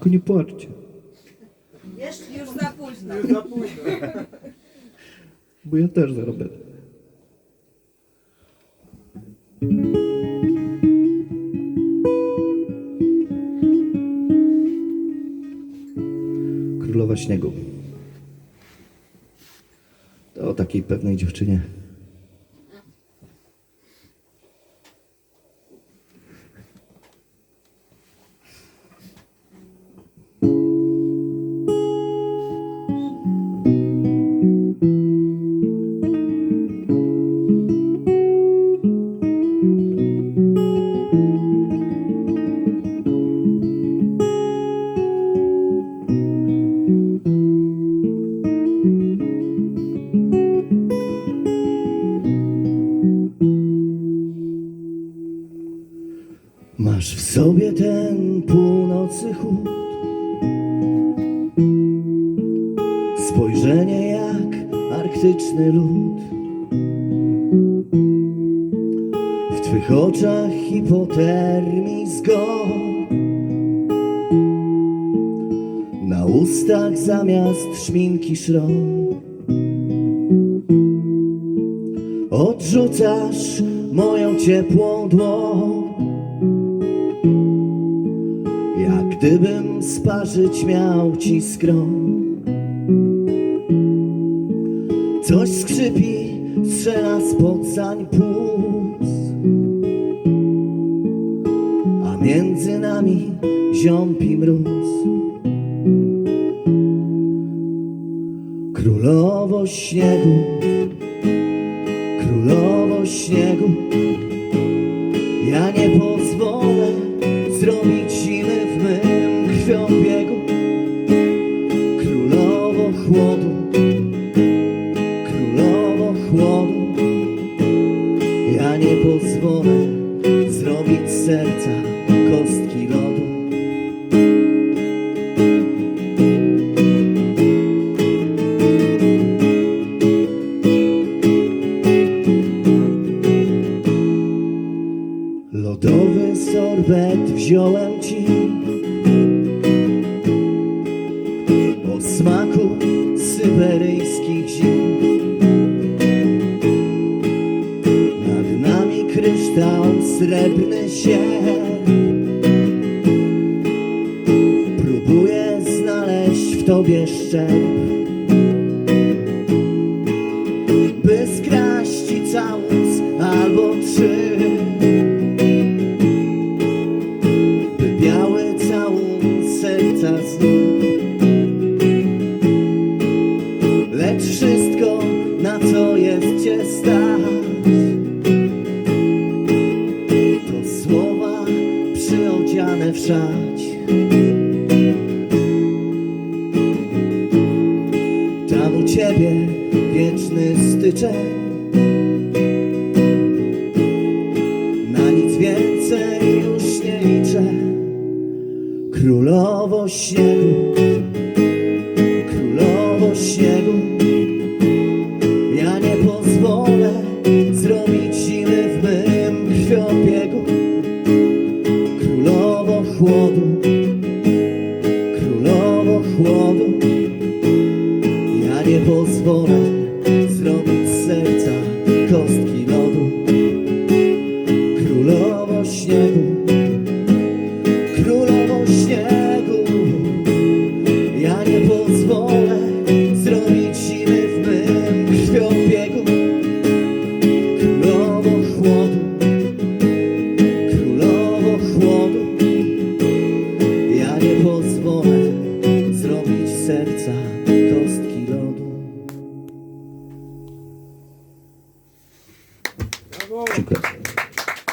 Tylko nie płaczcie. Wiesz, już za późno. Już za późno. Bo ja też zaraz będę. Królowa Śniegu. To o takiej pewnej dziewczynie. Masz w sobie ten północy chłód. Spojrzenie jak arktyczny lód W twych oczach hipotermii zgon Na ustach zamiast szminki szron Odrzucasz moją ciepłą dłoń gdybym sparzyć miał ci skrom Coś skrzypi, strzela spod zań płuc. A między nami ziąpi mróz. Królowo śniegu Królowo śniegu ja nie pozwolę chłodu, królowo chłodu. Ja nie pozwolę zrobić serca kostki lodu. Lodowy sorbet wziąłem ci smaku syberyjskich zim. Nad nami kryształ srebrny się. Próbuję znaleźć w tobie szczęk By skraść ci całus albo trzy szać. Tam u ciebie wieczny styczeń Na nic więcej już nie liczę Królowo śniegu Królowo chłodu serca